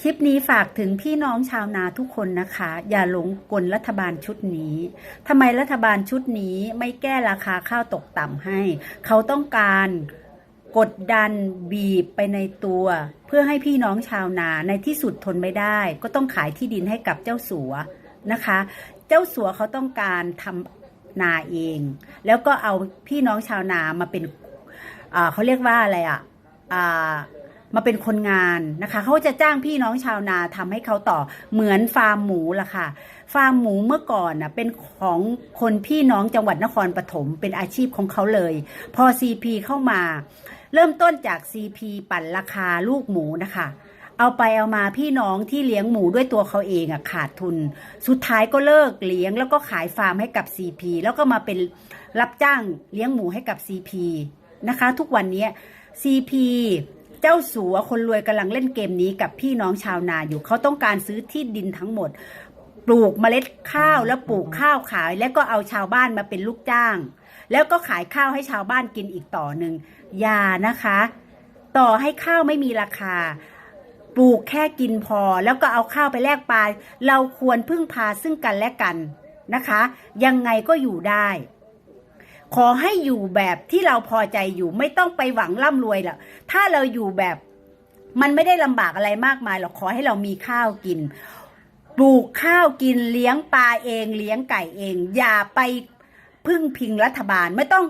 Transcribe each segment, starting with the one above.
คลิปนี้ฝากถึงพี่น้องชาวนาทุกคนนะคะ อย่าหลงกลรัฐบาลชุดนี้ทำไมรัฐบาลชุดนี้ไม่แก้ราคาข้าวตกต่ำให้ เขาต้องการกดดันบีบไปในตัว เพื่อให้พี่น้องชาวนาในที่สุดทนไม่ได้ ก็ต้องขายที่ดินให้กับเจ้าสัวนะคะ เจ้าสัวเขาต้องการทำนาเอง แล้วก็เอาพี่น้องชาวนามาเป็นเขาเรียกว่าอะไรอะอ่า มาเป็นคนงานนะคะเขาจะจ้างพี่น้องชาวนาทำให้เขาต่อเหมือนฟาร์มหมูล่ะค่ะ ฟาร์มหมูเมื่อก่อนนะเป็นของคนพี่น้องจังหวัดนครปฐมเป็นอาชีพของเขาเลย พอ CP เข้ามา เริ่มต้นจาก CP ปั่นราคาลูกหมูนะคะเอาไปเอามาพี่น้องที่เลี้ยงหมูด้วยตัวเขาเองอะขาดทุน สุดท้ายก็เลิกเลี้ยงแล้วก็ขายฟาร์มให้กับ CP แล้วก็มาเป็นรับจ้างเลี้ยงหมูให้กับ CP นะคะ ทุกวันนี้ CP เจ้าสัวคนรวยกำลังเล่นเกมนี้กับพี่น้องชาวนาอยู่ เขาต้องการซื้อที่ดินทั้งหมด ปลูกเมล็ดข้าวแล้วปลูกข้าวขาย แล้วก็เอาชาวบ้านมาเป็นลูกจ้าง แล้วก็ขายข้าวให้ชาวบ้านกินอีกต่อหนึ่งอย่านะคะ ต่อให้ข้าวไม่มีราคาปลูกแค่กินพอแล้วก็เอาข้าวไปแลกปลาเราควรพึ่งพาซึ่งกันและกันนะคะ ยังไงก็อยู่ได้ ขอให้อยู่แบบที่เราพอใจอยู่ไม่ต้องไปหวังร่ำรวยหรอกถ้าเราอยู่แบบมันไม่ได้ลำบากอะไรมากมายหรอกขอให้เรามีข้าวกิน ปลูกข้าวกินเลี้ยงปลาเอง เลี้ยงไก่เอง อย่าไปพึ่งพิงรัฐบาลไม่ต้อง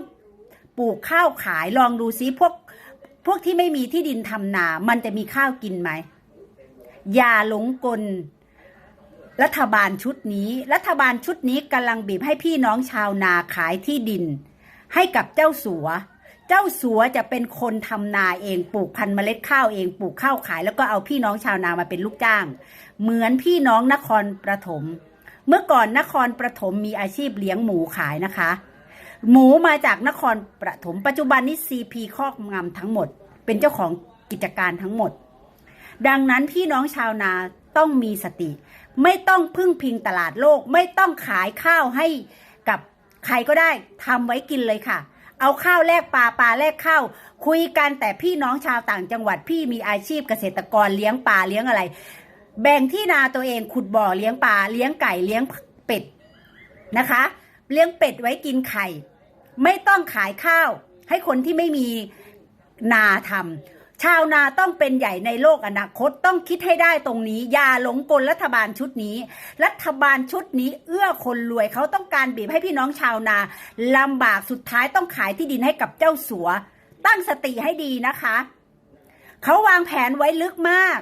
ปลูกข้าวขายลองดูซิพวกพวกที่ไม่มีที่ดินทำนา มันจะมีข้าวกินไหม อย่าหลงกล รัฐบาลชุดนี้ รัฐบาลชุดนี้กำลังบีบให้พี่น้องชาวนาขายที่ดิน ให้กับเจ้าสัว เจ้าสัวจะเป็นคนทำนาเองปลูกพันธุ์เมล็ดข้าวเองปลูกข้าวขาย แล้วก็เอาพี่น้องชาวนามาเป็นลูกจ้าง เหมือนพี่น้องนครปฐมเมื่อก่อนนครปฐมมีอาชีพเลี้ยงหมูขายนะคะ หมูมาจากนครปฐมปัจจุบันนี้ซีพีครอบงำทั้งหมด เป็นเจ้าของกิจการทั้งหมด ดังนั้นพี่น้องชาวนาต้องมีสติ ไม่ต้องพึ่งพิงตลาดโลกไม่ต้องขายข้าวให้ ใครก็ได้ทำไว้กินเลยค่ะ เอาข้าวแลกปลาปลาแลกข้าวคุยกันแต่พี่น้องชาวต่างจังหวัดพี่มีอาชีพเกษตรกรเลี้ยงปลาเลี้ยงอะไร แบ่งที่นาตัวเองขุดบ่อเลี้ยงปลาเลี้ยงไก่เลี้ยงเป็ดนะคะ เลี้ยงเป็ดไว้กินไข่ ไม่ต้องขายข้าว ให้คนที่ไม่มีนาทำ ชาวนาต้องเป็นใหญ่ในโลกอนาคตต้องคิดให้ได้ตรงนี้ อย่าหลงกลรัฐบาลชุดนี้ รัฐบาลชุดนี้ เอื้อคนรวยเขาต้องการบีบให้พี่น้องชาวนาลำบากสุดท้ายต้องขายที่ดินให้กับเจ้าสัว ตั้งสติให้ดีนะคะ เขาวางแผนไว้ลึกมาก